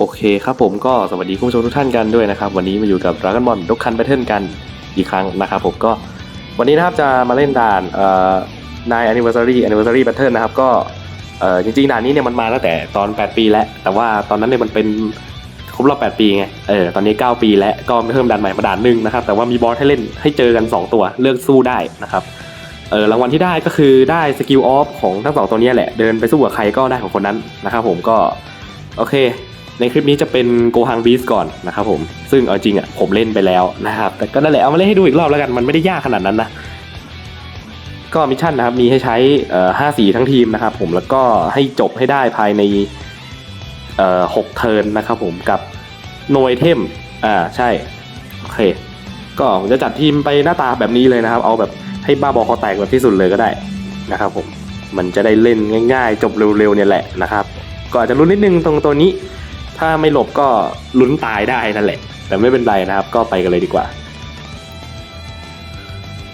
โอเคครับผมก็สวัสดีคุณผู้ชมทุกท่านกันด้วยนะครับ วันนี้มาอยู่กับ Dragon Ball ดกคันแบทเทิลกันอีกครั้งนะครับผมก็วันนี้นะครับจะมาเล่นด่านเอ่อ9 anniversary anniversary battle นนะครับก็เอ่อจริงๆด่านนี้เนี่ยมันมาตั้งแต่ตอน 8 ปีแล้ว แต่ว่าตอนนั้นเนี่ยมันเป็นครบรอบ8ปีไงเออตอนนี้ 9 ปีแล้วก็เพิ่มด่านใหม่มาด่านหนึ่งนะครับแต่ว่ามีบอสให้เล่นให้เจอกัน 2 ตัวเลือกสู้ได้นะครับเออรางวัลที่ได้ก็คือได้สกิลออฟของทั้งสองตัวนี้แหละเดินไปสู้กับใครก็ได้ของคนนั้นนะครับผมก็โอเค ในคลิปนี้จะเป็นโกฮังบีสก่อนนะครับผม ซึ่งเอาจริงอะผมเล่นไปแล้วนะครับ แต่ก็นั่นแหละเอามาเล่นให้ดูอีกรอบแล้วกัน มันไม่ได้ยากขนาดนั้นนะ ก็มิชชั่นนะครับ มีให้ใช้เอ่อห้าสีทั้งทีมนะครับผม แล้วก็ให้จบให้ได้ภายในเอ่อหกเทิร์นนะครับผม กับโนไอเทม อ่า ใช่ โอเค ก็ผมจะจัดทีมไปหน้าตาแบบนี้เลยนะครับ เอาแบบให้บ้าบอคอแตกแบบที่สุดเลยก็ได้นะครับผม มันจะได้เล่นง่าย ๆ จบเร็วๆเนี่ยแหละนะครับ ก็อาจจะลุ้นนิดนึงตรงตัวนี้ ถ้าไม่หลบก็ลุ้นตายได้นั่นแหละ แต่ไม่เป็นไรนะครับ ก็ไปกันเลยดีกว่า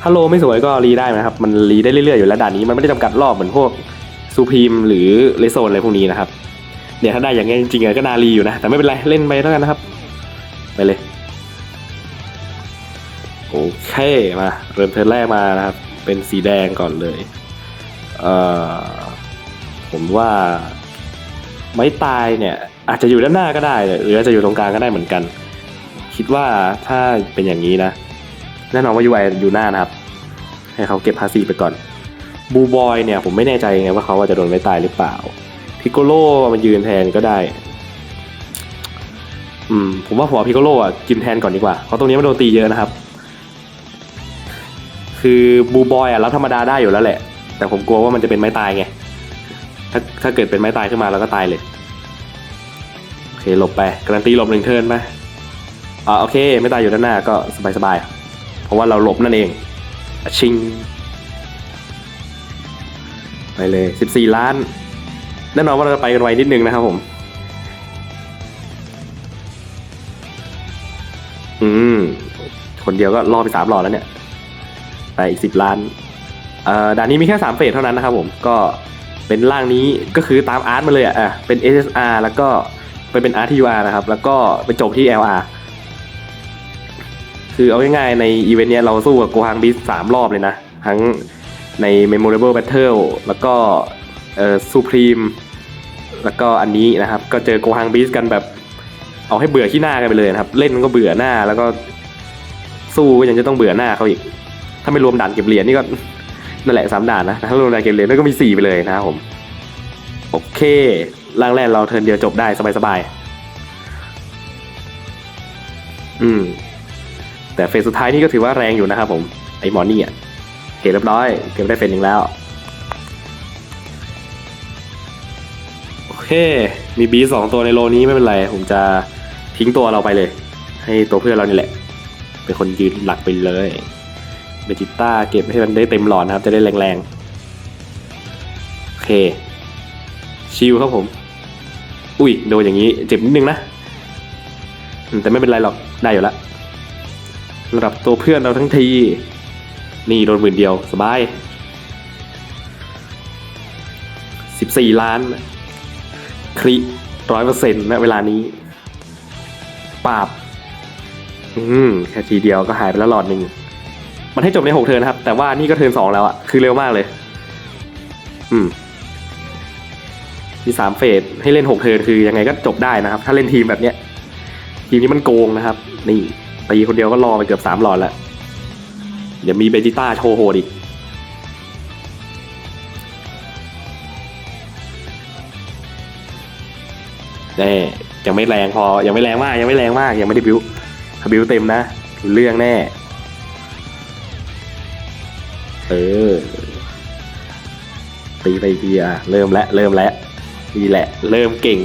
ถ้าโลไม่สวยก็รีได้นะครับ มันรีได้เรื่อยๆอยู่แล้วด่านนี้มันไม่ได้จำกัดรอบเหมือนพวกซูพีมหรือเลโซนอะไรพวกนี้นะครับเนี่ยถ้าได้อย่างเงี้ยจริงๆก็นารีอยู่นะ แต่ไม่เป็นไรเล่นไปแล้วกันนะครับ ไปเลยโอเคมาเริ่มเทิร์นแรกมานะครับ เป็นสีแดงก่อนเลยเอ่อผมว่าไม้ตายเนี่ย อาจจะอยู่ด้านหน้าก็ได้ หรืออาจจะอยู่ตรงกลางก็ได้เหมือนกัน คิดว่าถ้าเป็นอย่างนี้นะแน่นอนว่า UI อยู่หน้านะครับ ให้เขาเก็บภาษีไปก่อนบูบอยเนี่ยผมไม่แน่ใจไงว่าเขาจะโดนไม้ตายหรือเปล่าพิโกโลมันยืนแทนก็ได้ อืมผมว่าหัวพิโกโลอะกินแทนก่อนดีกว่าเพราะตรงนี้มันโดนตีเยอะนะครับ คือบูบอยอะรับธรรมดาได้อยู่แล้วแหละ แต่ผมกลัวว่ามันจะเป็นไม้ตายไงถ้าถ้าเกิดเป็นไม้ตายขึ้นมาเราก็ตายเลย หลบไปการันตีหลบหนึ่งเทิร์นไปอ่าโอเค ไม่ตายอยู่ด้านหน้าก็สบายสบายๆเพราะว่าเราหลบนั่นเองอชิง ไปเลยสิบสี่ล้าน แน่นอนว่าเราจะไปกันไวนิดนึงนะครับผม อืม คนเดียวก็ล่อไปสามหลอดแล้วเนี่ย ไปอีกสิบล้าน เอ่อด่านนี้มีแค่สามเฟสเท่านั้นนะครับผม ก็เป็นร่างนี้ก็คือตามอาร์ตมาเลยอะอะเป็น SSR แล้วก็ ไปเป็น RTUR นะครับ แล้วก็ไปจบที่ LR คือเอาง่ายๆในอีเวนต์เนี้ยเราสู้กับโกฮังบีสสามรอบเลยนะ ทั้งใน Memorable Battle แล้วก็เอ่อ Supreme แล้วก็อันนี้นะครับ ก็เจอโกฮังบีสกันแบบ เอาให้เบื่อขี้หน้ากันไปเลยนะครับ เล่นก็เบื่อหน้าแล้วก็สู้ก็ยังจะต้องเบื่อหน้าเขาอีก ถ้าไม่รวมด่านเก็บเหรียญนี่ก็นั่นแหละสามด่านนะถ้ารวมด่านเก็บเหรียญนั่นก็มีสี่ไปเลยนะครับผม โอเคร่างแรกเราเทินเดียวจบได้สบายๆ อืม แต่เฟสสุดท้ายนี่ก็ถือว่าแรงอยู่นะครับผม ไอ้หมอนี่อะเห็นเรียบร้อย เก็บได้เฟสหนึ่งแล้ว โอเค มีบีสองตัวในโลนี้ไม่เป็นไร ผมจะทิ้งตัวเราไปเลย ให้ตัวเพื่อนเรานี่แหละ เป็นคนยืนหลักไปเลยเบจิต้าเก็บให้มันได้เต็มหลอดนะครับ จะได้แรงๆ โอเค ชิลครับผม อุ้ยโดนอย่างนี้เจ็บนิดนึงนะ แต่ไม่เป็นไรหรอกได้อยู่ละระดับตัวเพื่อนเราทั้งที นี่โดนหมื่นเดียวสบายสิบสี่ล้านคลิร้อยเปอร์เซ็นต์ณเวลานี้ปราบ อืมแค่ทีเดียวก็หายไปแล้วหลอดหนึ่ง มันให้จบในหกเทิร์นนะครับ แต่ว่านี่ก็เทิร์นสองแล้วอะคือเร็วมากเลย อืม มีสามเฟสให้เล่นหกเทิร์นคือยังไงก็จบได้นะครับ ถ้าเล่นทีมแบบเนี้ยทีมนี้มันโกงนะครับ นี่ตีคนเดียวก็รอไปเกือบสามหลอดแล้ว เดี๋ยวมีเบจิต้าโชว์โหดอีกแน่ยังไม่แรงพอ ยังไม่แรงมาก ยังไม่แรงมาก ยังไม่ได้บิวถ้าบิวเต็มนะเรื่องแน่ เออ ตีไปอีกทีอะ เริ่มแล้ว เริ่มแล้ว นี่แหละ เริ่มเก่ง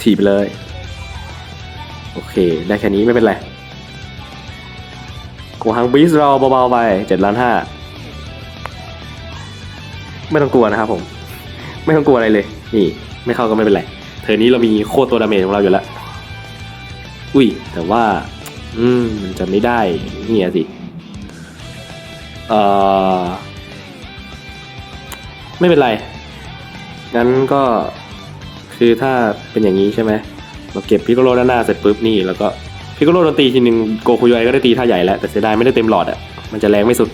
ถีบเลย โอเค ได้แค่นี้ไม่เป็นไรโกฮังบีสเราเบาๆไปเจ็ดล้านห้าไม่ต้องกลัวนะครับผม ไม่ต้องกลัวอะไรเลย นี่ ไม่เข้าก็ไม่เป็นไรเทอนี้เรามีโคตรตัวดาเมจของเราอยู่แล้ว อุ้ย แต่ว่า อืม มันจะไม่ได้ เนี่ยสิ เอ่อ ไม่เป็นไร งั้นก็คือถ้าเป็นอย่างนี้ใช่ไหมเราเก็บพิกโกโลด้านหน้าเสร็จปุ๊บนี่แล้วก็พิกโกโลโดนตีทีนึงโกคุยไอก็ได้ตีท่าใหญ่แล้วแต่เสียดายไม่ได้เต็มหลอดอะมันจะแรงไม่สุด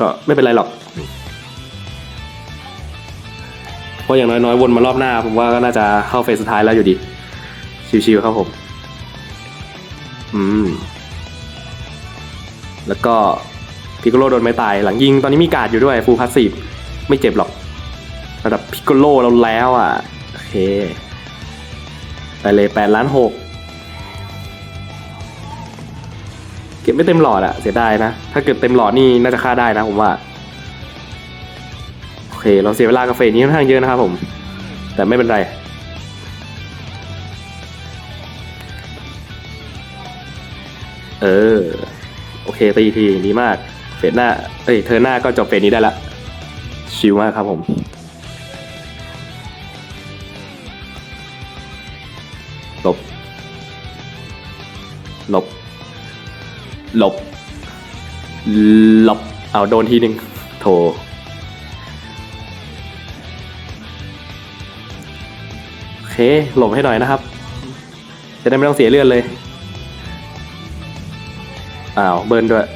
ก็ไม่เป็นไรหรอกเพราะอย่างน้อยๆวนมารอบหน้า ผมว่าก็น่าจะเข้าเฟสสุดท้ายแล้วอยู่ดี ชิวๆครับผม อืม แล้วก็ พิกโลโดนไม่ตาย หลังยิงตอนนี้มีการ์ดอยู่ด้วยฟูลพาสซีฟไม่เจ็บหรอกระดับพิกโลเราแล้วอะโอเคไปเลยแปดล้านหกเก็บไม่เต็มหลอดอะเสียดายนะ ถ้าเกิดเต็มหลอดนี่น่าจะฆ่าได้นะผมว่า โอเค เราเสียเวลากับเฟนี้ค่อนข้างเยอะนะครับผม แต่ไม่เป็นไร เออ โอเคตีทีดีมาก ฟสหน้า เอ้ยเธอหน้าก็จบเฟสนี้ได้ละชิลมากครับผม หลบ หลบ หลบ หลบ เอาโดนทีหนึ่งโถโอเค หลบให้หน่อยนะครับ จะได้ไม่ต้องเสียเลือดเลย อ้าว เบิร์นด้วย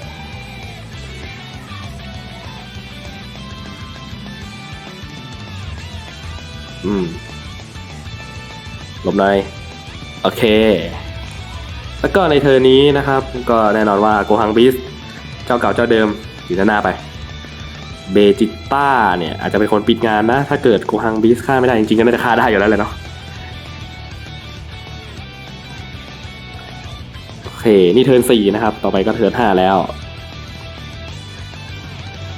อืมหลบหน่อยโอเค แล้วก็ในเทอร์นี้นะครับ ก็แน่นอนว่าโกฮังบิสเจ้าเก่าเจ้าเดิมอยู่ด้านหน้าไป เบจิต้าเนี่ย อาจจะเป็นคนปิดงานนะ ถ้าเกิดโกฮังบิสฆ่าไม่ได้จริงๆก็น่าจะฆ่าได้อยู่แล้วแหละเนาะโอเค นี่เทิร์นสี่นะครับ ต่อไปก็เทิร์นห้าแล้ว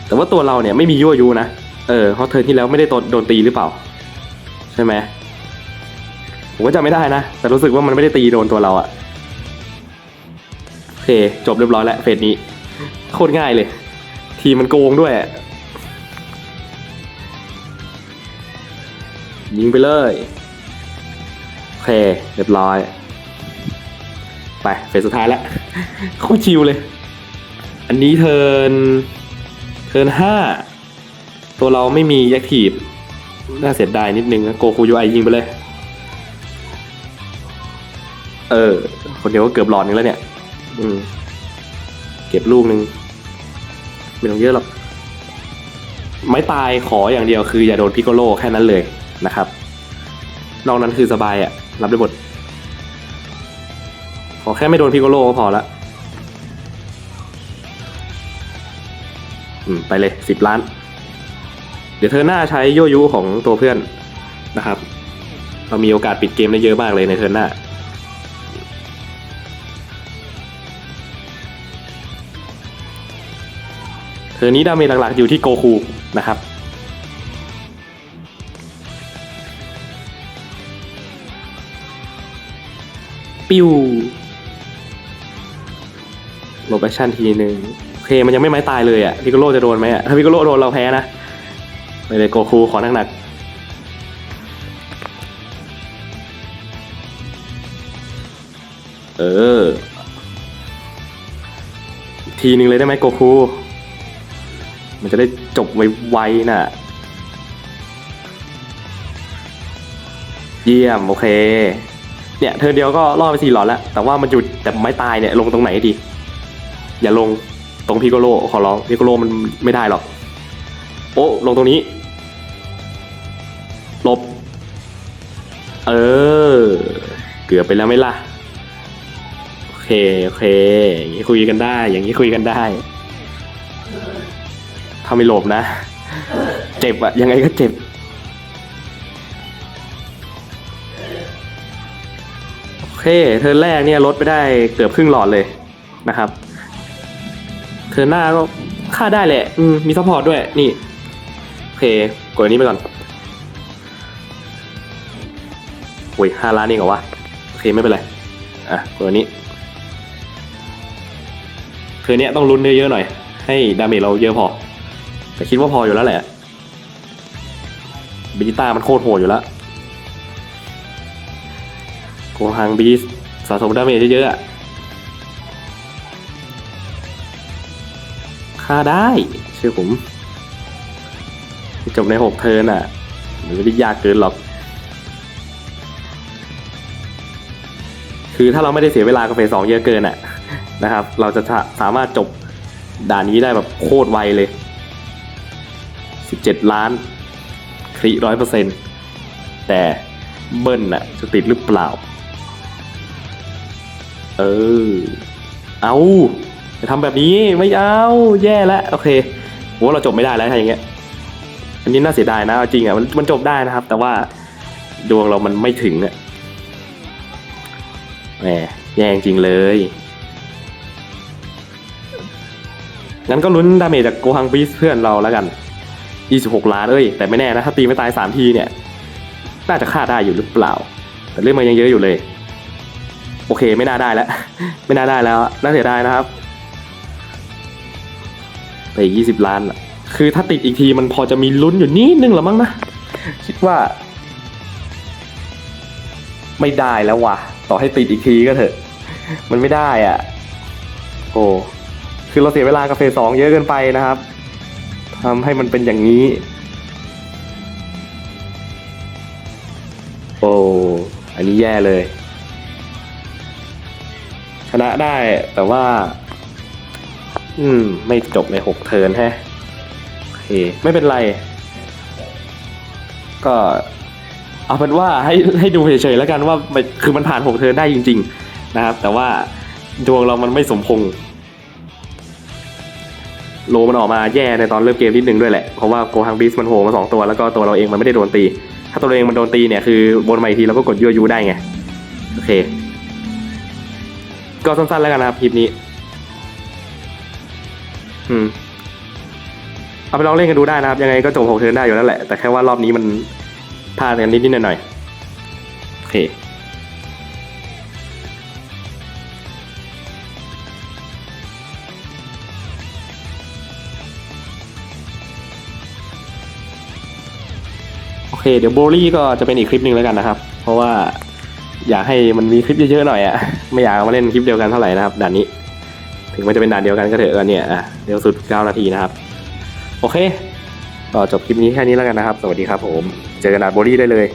แต่ว่าตัวเราเนี่ยไม่มียั่วยุนะ เออเพราะเทิร์นที่แล้วไม่ได้โดนตีหรือเปล่า ช่ไหมผมก็จำไม่ได้นะ แต่รู้สึกว่ามันไม่ได้ตีโดนตัวเราอะโอเคจบเรียบร้อยแล้วเฟสนี้ โคตรง่ายเลย ทีมันโกงด้วย ยิงไปเลยโอเคเรียบร้อย ไปเฟสสุดท้ายแล้วโคตรชิวเลย อันนี้เทินเทินห้าตัวเราไม่มีแอคทีฟ น่าเสียดายนิดนึงนะโกคูยูไอยิงไปเลย เออ คนเดียวก็เกือบหลอดนึงแล้วเนี่ย อืม เก็บลูกหนึ่งไม่ต้องเยอะหรอกไม่ตายขออย่างเดียวคืออย่าโดนพิกโกโลแค่นั้นเลยนะครับ นอกนั้นคือสบายอะรับได้หมดขอแค่ไม่โดนพิกโกโลก็พอละอืม ไปเลยสิบล้าน เดี๋ยวเธอหน้าใช้โยยุของตัวเพื่อนนะครับ เรามีโอกาสปิดเกมได้เยอะมากเลยในเทิร์นหน้าเทิร์นี้ดาเมจหลักๆอยู่ที่โกคูนะครับ ปิ้วโลบแอคชั่นทีหนึ่งโอเคมันยังไม่ไม้ตายเลยอะ่ะพิกโกโลจะโดนไหมอะ่ะถ้าพิกโกโลโดนเราแพ้นะ ไปเลยโกคูขอหนักๆเออ ทีนึงเลยได้ไหมโกคู มันจะได้จบไวๆน่ะ เยี่ยม โอเค เนี่ย เธอเดียวก็ล่อไปสี่หลอดแล้ว แต่ว่ามันจุดแต่ไม้ตายเนี่ย ลงตรงไหนดี อย่าลงตรงพิโกโลขอร้องพิโกโลมันไม่ได้หรอก โอ้ ลงตรงนี้ ลบ เออ เกือบไปแล้วไหมล่ะ โอเค โอเค อย่างนี้คุยกันได้ อย่างนี้คุยกันได้ ถ้าไม่หลบนะ เจ็บอะยังไงก็เจ็บ โอเคเทิร์นแรกเนี่ยลดไปได้เกือบครึ่งหลอดเลยนะครับเทิร์นหน้าก็ฆ่าได้แหละ อืม มีซัพพอร์ตด้วย นี่ โอเค กดอันนี้ไปก่อน โอ้ยห้าล้านเองเหรอวะ โอเคไม่เป็นไร อะกดอันนี้เทิร์นเนี้ยต้องลุ้นเยอะๆหน่อย ให้ดาเมจเราเยอะพอ แต่คิดว่าพออยู่แล้วแหละบิจิต้ามันโคตรโหดอยู่แล้วโกฮังบีสสะสมดาเมจเยอะๆอะฆ่าได้เชื่อผมจบในหกเทิร์นอะมันไม่ได้ยากเกินหรอก คือถ้าเราไม่ได้เสียเวลากับเฟสสองเยอะเกินอะนะครับ เราจะสามารถจบด่านนี้ได้แบบโคตรไวเลยสิบเจ็ดล้านคริร้อยเปอร์เซ็นต์แต่เบิ้ลน่ะจะติดหรือเปล่า เออ เอาจะทำแบบนี้ไม่เอาแย่แล้วโอเคโหเราจบไม่ได้แล้วถ้าอย่างเงี้ย อันนี้น่าเสียดายนะจริงอะมันมันจบได้นะครับ แต่ว่าดวงเรามันไม่ถึงอะ แหมแย่จริงเลย งั้นก็ลุ้นดาเมจจากโกฮังบีสเพื่อนเราแล้วกัน 26 ล้านเอ้ย แต่ไม่แน่นะ ถ้าตีไม่ตาย 3 ทีเนี่ย น่าจะฆ่าได้อยู่หรือเปล่า แต่เรื่องมันยังเยอะอยู่เลย โอเคไม่น่าได้แล้ว ไม่น่าได้แล้ว น่าเสียดายนะครับไปอีก20ล้านอะคือถ้าติดอีกทีมันพอจะมีลุ้นอยู่นิดนึงหรือมั้งนะ คิดว่า ไม่ได้แล้วว่ะ ต่อให้ติดอีกทีก็เถอะ มันไม่ได้อะ โอ้คือเราเสียเวลากับเฟสสองเยอะเกินไปนะครับทำให้มันเป็นอย่างนี้ โอ้อันนี้แย่เลย ชนะได้แต่ว่า อืม ไม่จบในหกเทิร์นแฮะโอเค ไม่เป็นไร ก็ เอาเป็นว่าให้ให้ดูเฉยๆแล้วกันว่ามันคือมันผ่านหกเทิร์นได้จริง ๆนะครับ แต่ว่าดวงเรามันไม่สมพงโลมันออกมาแย่ในตอนเริ่มเกมนิดนึงด้วยแหละ เพราะว่าโกฮังบีสมันโผล่มาสองตัวแล้วก็ตัวเราเองมันไม่ได้โดนตี ถ้าตัวเราเองมันโดนตีเนี่ยคือบนมาอีกทีเราก็กดยั่วยุได้ไง โอเค ก็สั้นๆแล้วกันนะครับคลิปนี้ อืมเอาไปลองเล่นกันดูได้นะครับ ยังไงก็จบหกเทิร์นได้อยู่แล้วแหละ แต่แค่ว่ารอบนี้มัน พลาดกันนิดๆหน่อยๆโอเคโอเคเดี๋ยวโบลี่ก็จะเป็นอีกคลิปหนึ่งแล้วกันนะครับ เพราะว่าอยากให้มันมีคลิปเยอะๆหน่อยอะ่ะไม่อยากเอามาเล่นคลิปเดียวกันเท่าไหร่นะครับด่านนี้ ถึงมันจะเป็นด่านเดียวกันก็เถอะก็เนี่ยอะเร็วสุด 9 นาทีนะครับ โอเคก็จบคลิปนี้แค่นี้แล้วกันนะครับ สวัสดีครับผม เจอกันอานโบลี่ได้เลย